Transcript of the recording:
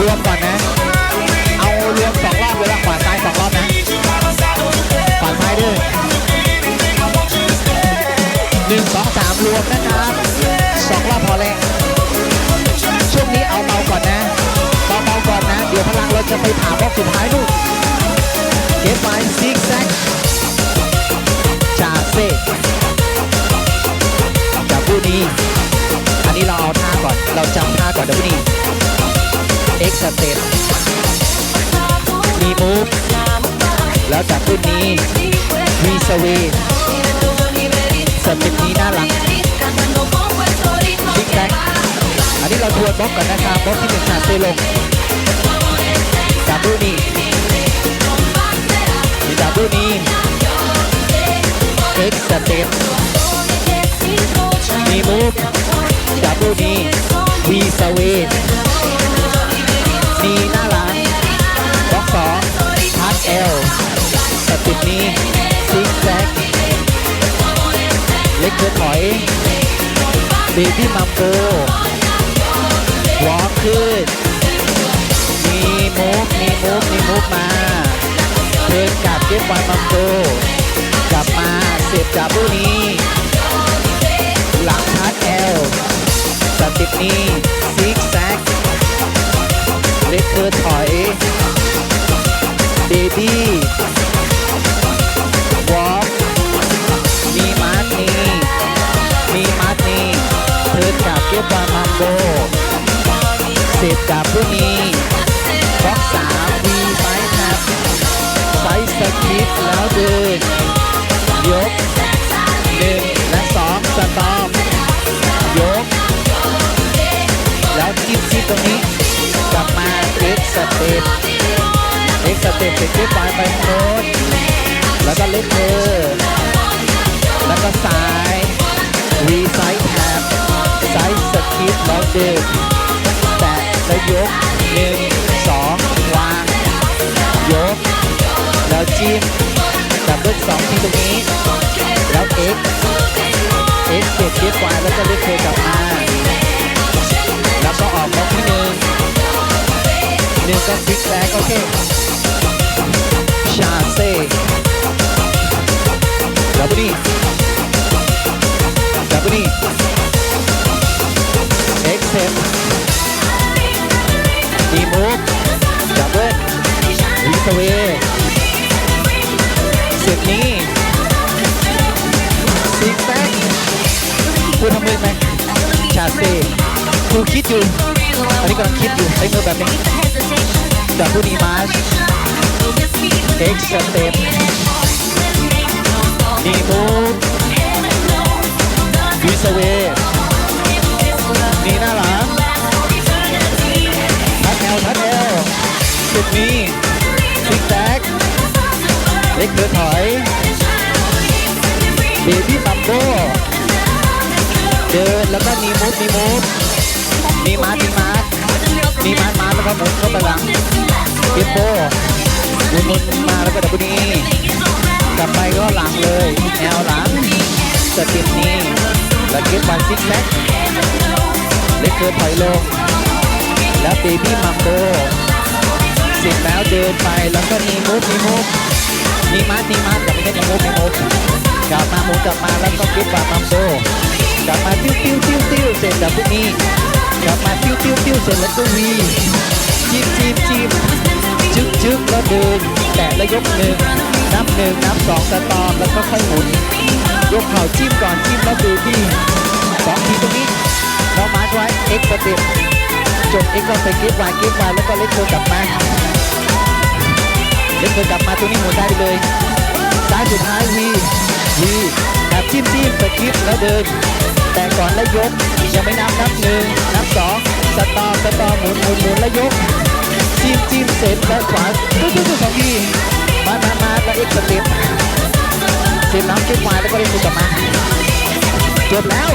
รวมก่อนนะ เอารวมสองรอบเลยละขวาซ้ายสองรอบนะขวาซ้ายด้วยหนึ่งสองสามรวมนะครับสองรอบพอแล้วช่วงนี้เอาเบาก่อนนะเบาๆก่อนนะ เดี๋ยวพลังเราจะไปผ่ารอบสุดท้ายนู่นเก็บไว้ซิกแซกจาเซจากผู้นี้ อันนี้เราเอาท่าก่อนเราจำท่า สวีสเต็ปนี้หน้าหลังบิ๊กแบ็กอันนี้เราทวนบล็อกก่อนนะครับบล็อกที่หนึ่งขาดเซลงจากรุ่นนี้มีจากรุ่นนี้ X step มีมูฟจากรุ่นนี้วีสวีมีหน้าหลังบล็อกสองทัดเอลสเต็ปนี้ ถอยเบบี้มัมโบวอล์กขึ้น มีมูฟมีมูฟมีมูฟมาเดินกลับเก็บวันมัมโบกลับมาเสียบจับผู้นี้ หลังทัดแอลสติปนี้ซิกแซกเล็กเกินถอย สร็จกับผู้นี้บล็อกสามวีไฟครับไซส์สกิปแล้วเดินยกหนึ่งและสองสตอมยก แล้วจิ้มจิ้มตรงนี้กลับมาเอ็กสเต็ปเอ็กสเต็ปเสร็จเก็บไฟไปโน้น ยกหนึ่งสองวางยก แล้วจิ้มดับเบิลสองที่ตรงนี้ แล้ว X X เก็บเก็บไว้แล้วก็เลือกเธอกลับมา แล้วก็ออกบล็อกที่หนึ่งหนึ่งก็ซิกแซกโอเคชาเซ่ดับเบิลนี่ดับเบิลนี่ สเวสิบนี้ซิกแซกคุณทำมือไหมชาเซ่กูคิดอยู่อันนี้กำลังคิดอยู่ใช้มือแบบนี้ดับเบิลนี่มาร์ช X สเต็ปดีมูฟวีสเว ซิกแซกเล็กเดินถอยเบบี้บัมโบเดินแล้วก็มีมูฟมีมูฟมีมาร์มีมาร์มีมาร์มาร์แล้วก็หมุนเข้าไปหลังเบโบมุนมุนมาแล้วก็ดับบนี้กลับไปก็หลังเลยแนวหลังสเติปนี้แล้วเก็บวันซิกแซกเล็กเกินถอยลงแล้วเบบี้มัมโบ สร็จแล้วเดินไปแล้วก็มีมูฟมีมูฟมีมาร์มีมาร์ทกับไม่ใช่มีมูฟมีมูฟกลับมาหมุนกลับมาแล้วก็เก็บวันมัมโบกลับมาติ้วติ้วติ้วติ้วเสร็จแบบพวกนี้กลับมาติ้วติ้วติ้วเสร็จแล้วก็วีจิ้มจิ้มจิ้มจึ๊กจึ๊กแล้วเดินแตะแล้วยกหนึ่งนับหนึ่งนับสองสตอมแล้วก็ค่อยหมุนยกเข่าจิ้มก่อนจิ้มแล้วเบบี้สองทีตรงนี้เรามาร์ไว้เอ็กซ์สเต็ป จบเอ็กซ์ก็ไปเก็บไว้เก็บไว้แล้วก็เล็กโคกลับมา เล็กโคกลับมาตัวนี้หมุนได้ไปเลยซ้ายสุดท้ายวีวีแบบจิ้มจิ้มสกิปแล้วเดิน แต่ก่อนแล้วยกยังไม่นับนับหนึ่งนับสองสตอมสตอมหมุนหมุนหมุนแล้วยกจิ้มจิ้มเสร็จแล้วขวาตู้ตู้ตู้สองทีมามามาแล้วเอ็กซ์สเต็ปเสร็จแล้วเก็บไว้แล้วก็เล่นมือกลับมาจบแล้ว